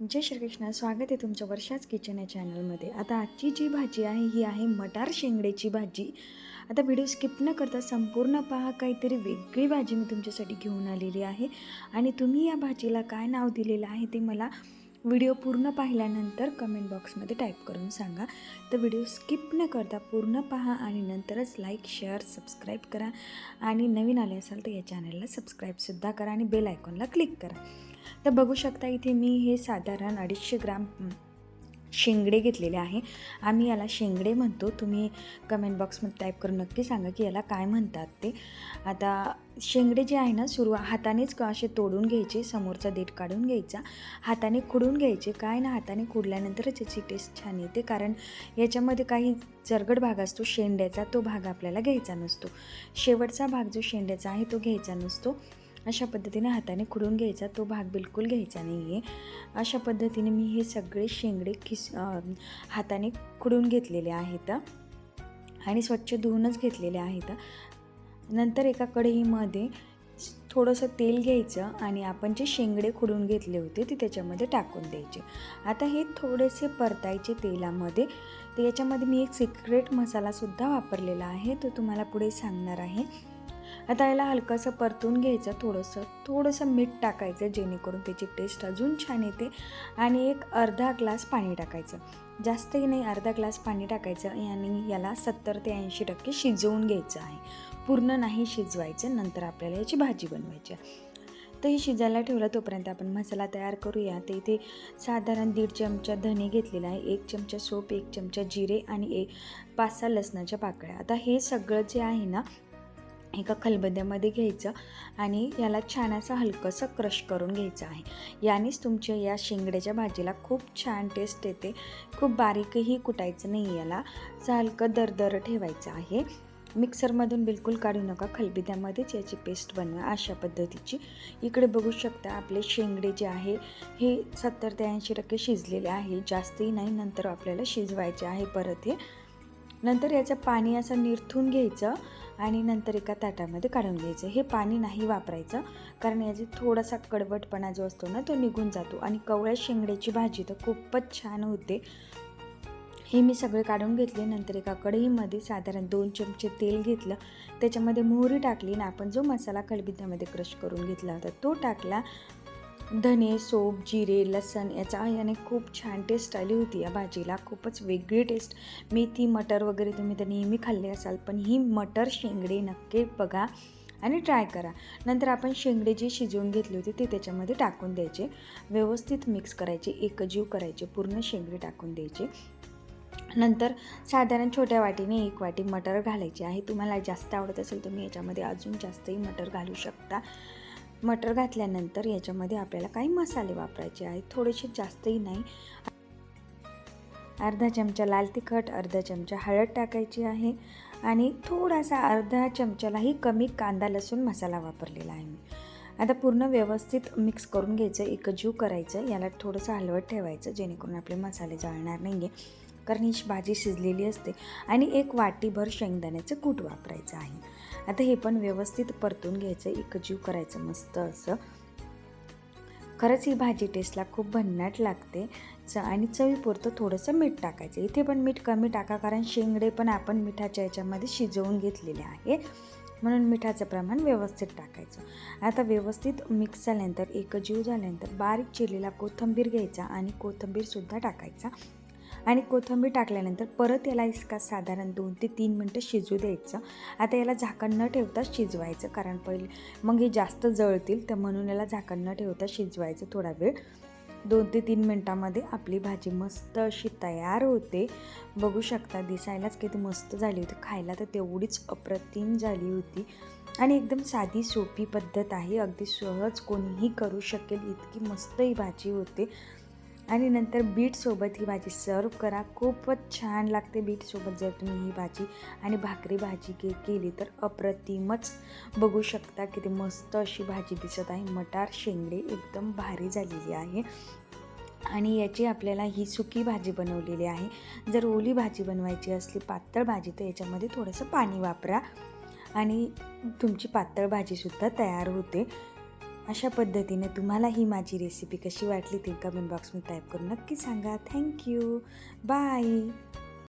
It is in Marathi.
जय श्रीकृष्ण स्वागत आहे तुमचं वर्षाच किचन या चॅनलमध्ये. आता आजची जी भाजी आहे ही आहे मटार शेंगड्याची भाजी. आता व्हिडिओ स्किप न करता संपूर्ण पहा काहीतरी वेगळी भाजी मी तुमच्यासाठी घेऊन आलेली आहे. आणि तुम्ही या भाजीला काय नाव दिलेलं आहे ते मला व्हिडिओ पूर्ण पाहिल्यानंतर कमेंट बॉक्समध्ये टाईप करून सांगा. तर व्हिडिओ स्किप न करता पूर्ण पहा आणि नंतरच लाईक शेअर सबस्क्राईब करा. आणि नवीन आले असाल तर या चॅनलला सबस्क्राईबसुद्धा करा आणि बेल आयकॉनला क्लिक करा. तर बघू शकता इथे मी हे साधारण अडीचशे ग्राम शेंगडे घेतलेले आहे. आम्ही याला शेंगडे म्हणतो. तुम्ही कमेंट बॉक्समध्ये टाईप करून नक्की सांगा की याला काय म्हणतात ते. आता शेंगडे जे आहे ना सुरू हातानेच असे तोडून घ्यायचे समोरचा देठ काढून घ्यायचा. हाताने खुडून घ्यायचे. काय ना हाताने खुडल्यानंतरच याची टेस्ट छान येते. कारण याच्यामध्ये काही जरगड भाग असतो शेंड्याचा तो भाग आपल्याला घ्यायचा नसतो. शेवटचा भाग जो शेंड्याचा आहे तो घ्यायचा नसतो. अशा पद्धतीने हाताने खुडून घ्यायचा. तो भाग बिलकुल घ्यायचा नाही आहे अशा पद्धतीने मी हे सगळे शेंगडे खिस हाताने खुडून घेतलेले आहेत. आणि स्वच्छ धुवूनच घेतलेले आहेत. नंतर एका कढईमध्ये थोडंसं तेल घ्यायचं आणि आपण जे शेंगडे खुडून घेतले होते ते त्याच्यामध्ये टाकून द्यायचे. आता हे थोडेसे परतायचे तेलामध्ये. तर याच्यामध्ये मी एक सिक्रेट मसालासुद्धा वापरलेला आहे. तो तुम्हाला पुढे सांगणार आहे. आता याला हलकंसं परतून घ्यायचं थोडंसं थोडंसं मीठ टाकायचं जेणेकरून त्याची टेस्ट अजून छान येते आणि एक अर्धा ग्लास पाणी टाकायचं. जास्तही नाही अर्धा ग्लास पाणी टाकायचं आणि याला सत्तर ते ऐंशी टक्के शिजवून घ्यायचं आहे. पूर्ण नाही शिजवायचं नंतर आपल्याला याची भाजी बनवायची आहे. तर हे शिजायला ठेवलं तोपर्यंत आपण मसाला तयार करूया. तर इथे साधारण दीड चमचा धने घेतलेला आहे एक चमचा सोप एक चमचा जिरे आणि एक पाच सहा लसणाच्या पाकळ्या. आता हे सगळं जे आहे ना एका खलबद्यामध्ये घ्यायचं आणि याला छान असं हलकंसं क्रश करून घ्यायचं आहे. यानेच तुमच्या या शेंगड्याच्या भाजीला खूप छान टेस्ट येते. खूप बारीकही कुटायचं नाही याला. असं हलकं दरदर ठेवायचं आहे. मिक्सरमधून बिलकुल काढू नका. खलबिद्यामध्येच याची पेस्ट बनवा अशा पद्धतीची. इकडे बघू शकता आपले शेंगडे जे आहे हे सत्तर ते ऐंशी टक्के शिजलेले आहे. जास्तही नाही नंतर आपल्याला शिजवायचे आहे परत हे. नंतर याचं पाणी असं निरथून घ्यायचं आणि नंतर एका ताटामध्ये काढून घ्यायचं. हे पाणी नाही वापरायचं कारण याचे थोडासा कडवटपणा जो असतो ना तो निघून जातो. आणि कवळ्या शेंगड्याची भाजी तर खूपच छान होते. हे मी सगळे काढून घेतले. नंतर एका कढईमध्ये साधारण दोन चमचे तेल घेतलं. त्याच्यामध्ये मोहरी टाकली आणि आपण जो मसाला खलबित्यामध्ये क्रश करून घेतला होता तो टाकला. धने सोप जिरे लसण याचा याने खूप छान टेस्ट आली होती या भाजीला. खूपच वेगळी टेस्ट मेथी मटर वगैरे तुम्ही तर नेहमी खाल्ले असाल पण ही मटर शेंगडे नक्की बघा आणि ट्राय करा. नंतर आपण शेंगडे जे शिजवून घेतले होते ते त्याच्यामध्ये टाकून द्यायचे. व्यवस्थित मिक्स करायचे एकजीव करायचे पूर्ण शेंगडे टाकून द्यायचे. नंतर साधारण छोट्या वाटीने एक वाटी मटर घालायची आहे. तुम्हाला जास्त आवडत असेल तुम्ही याच्यामध्ये अजून जास्तही मटर घालू शकता. मटर घातल्यानंतर याच्यामध्ये आपल्याला काही मसाले वापरायचे आहेत. थोडेसे जास्तही नाही. अर्धा चमचा लाल तिखट अर्धा चमचा हळद टाकायची आहे आणि थोडासा अर्धा चमचालाही कमी कांदा लसूण मसाला वापरलेला आहे मी. आता पूर्ण व्यवस्थित मिक्स करून घ्यायचं एकजीव करायचं याला थोडंसं हलवत ठेवायचं जेणेकरून आपले मसाले जळणार नाही आहे कारण ही भाजी शिजलेली असते आणि एक वाटीभर शेंगदाण्याचं कूट वापरायचं आहे. आता हे पण व्यवस्थित परतून घ्यायचं एकजीव करायचं मस्त असं. खरंच ही भाजी टेस्टला खूप भन्नाट लागते. च आणि चवीपुरतं थोडंसं मीठ टाकायचं. इथे पण मीठ कमी टाका कारण शेंगडे पण आपण मिठाच्या याच्यामध्ये शिजवून घेतलेले आहे. म्हणून मिठाचं प्रमाण व्यवस्थित टाकायचं. आता व्यवस्थित मिक्स झाल्यानंतर एकजीव झाल्यानंतर बारीक चिरलेला कोथिंबीर घ्यायचा आणि कोथिंबीरसुद्धा टाकायचा. आणि कोथिंबीर टाकल्यानंतर परत याला इसका साधारण दोन ते तीन मिनटं शिजू द्यायचं. आता याला झाकण न ठेवता शिजवायचं कारण पहिले मग हे जास्त जळतील तर म्हणून याला झाकण न ठेवता शिजवायचं थोडा वेळ. दोन ते तीन मिनटामध्ये आपली भाजी मस्त अशी तयार होते. बघू शकता दिसायलाच किती मस्त झाली होती. खायला तर तेवढीच अप्रतिम झाली होती. आणि एकदम साधी सोपी पद्धत आहे. अगदी सहज कोणीही करू शकेल इतकी मस्त ही भाजी होते. आणि नंतर बीटसोबत ही भाजी सर्व करा. खूपच छान लागते बीटसोबत जर तुम्ही ही भाजी आणि भाकरी भाजी के केली तर अप्रतिमच बघू शकता किती मस्त अशी भाजी दिसत आहे. मटार शेंगडे एकदम भारी झालेली आहे. आणि याची आपल्याला ही सुकी भाजी बनवलेली आहे. जर ओली भाजी बनवायची असली पातळ भाजी तर याच्यामध्ये थोडंसं पाणी वापरा. आणि तुमची पातळ भाजीसुद्धा तयार होते. अशा पद्धतीने तुम्हाला ही माझी रेसिपी कशी वाटली ते कमेंट बॉक्समध्ये टाईप करून नक्की सांगा. Thank you bye